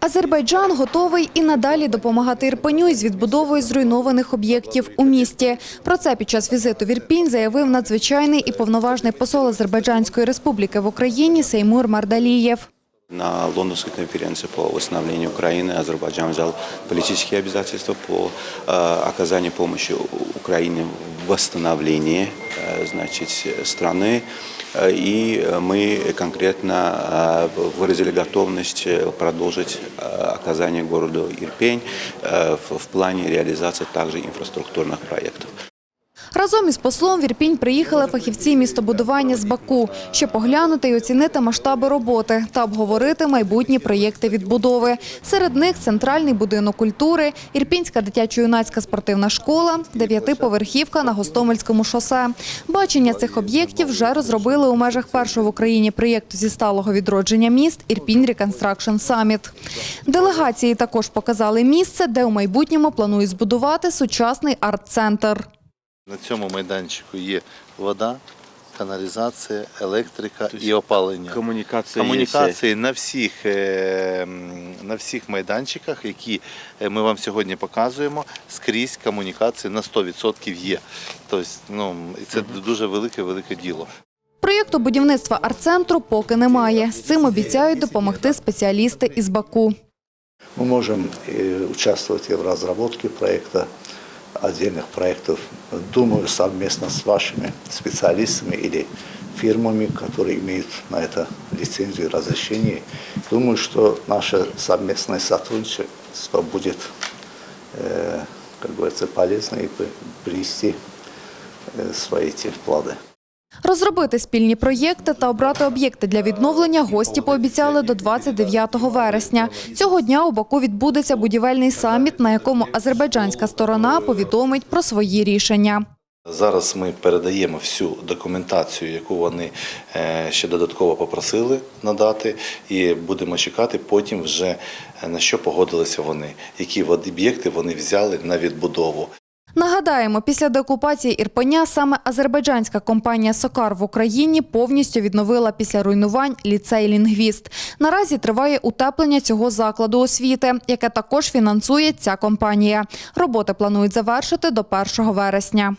Азербайджан готовий і надалі допомагати Ірпеню із відбудовою зруйнованих об'єктів у місті. Про це під час візиту в Ірпінь заявив надзвичайний і повноважний посол Азербайджанської республіки в Україні Сеймур Мардалієв. На лондонской конференции по восстановлению Украины Азербайджан взял политические обязательства по э, оказанию помощи У- Украине в восстановлении э, значит, страны. Э, И мы конкретно э, выразили готовность э, продолжить э, оказание городу Ирпень э, в в плане реализации также инфраструктурных проектов. Разом із послом в Ірпінь приїхали фахівці містобудування з Баку, щоб поглянути і оцінити масштаби роботи та обговорити майбутні проєкти відбудови. Серед них центральний будинок культури, Ірпінська дитячо-юнацька спортивна школа, дев'ятиповерхівка на Гостомельському шосе. Бачення цих об'єктів вже розробили у межах першого в Україні проєкту зі сталого відродження міст Ірпінь Реконстракшн Саміт. Делегації також показали місце, де у майбутньому планують збудувати сучасний арт-центр. На цьому майданчику є вода, каналізація, електрика і опалення. Коммуникация, Комунікації на всіх, е, на всіх майданчиках, які е, ми вам сьогодні показуємо, скрізь комунікації на 100% є. Тобто, ну, і це дуже велике-велике діло. Проєкту будівництва арт-центру поки немає. З цим обіцяють допомогти спеціалісти із Баку. Мы можем э, участвовать и в разработке проекта, отдельных проектов, думаю, совместно с вашими специалистами или фирмами, которые имеют на это лицензию и разрешение. Думаю, что наше совместное сотрудничество будет, э, как говорится, полезно и при- принести э, свои эти вклады. Розробити спільні проєкти та обрати об'єкти для відновлення гості пообіцяли до 29 вересня. Цього дня у Баку відбудеться будівельний саміт, на якому азербайджанська сторона повідомить про свої рішення. Зараз ми передаємо всю документацію, яку вони е, ще додатково попросили надати, і будемо чекати потім вже е, на що погодилися вони, які об'єкти вони взяли на відбудову. Нагадаємо, після деокупації Ірпеня саме азербайджанська компанія «Сокар» в Україні повністю відновила після руйнувань ліцей «Лінгвіст». Наразі триває утеплення цього закладу освіти, яке також фінансує ця компанія. Роботи планують завершити до 1 вересня.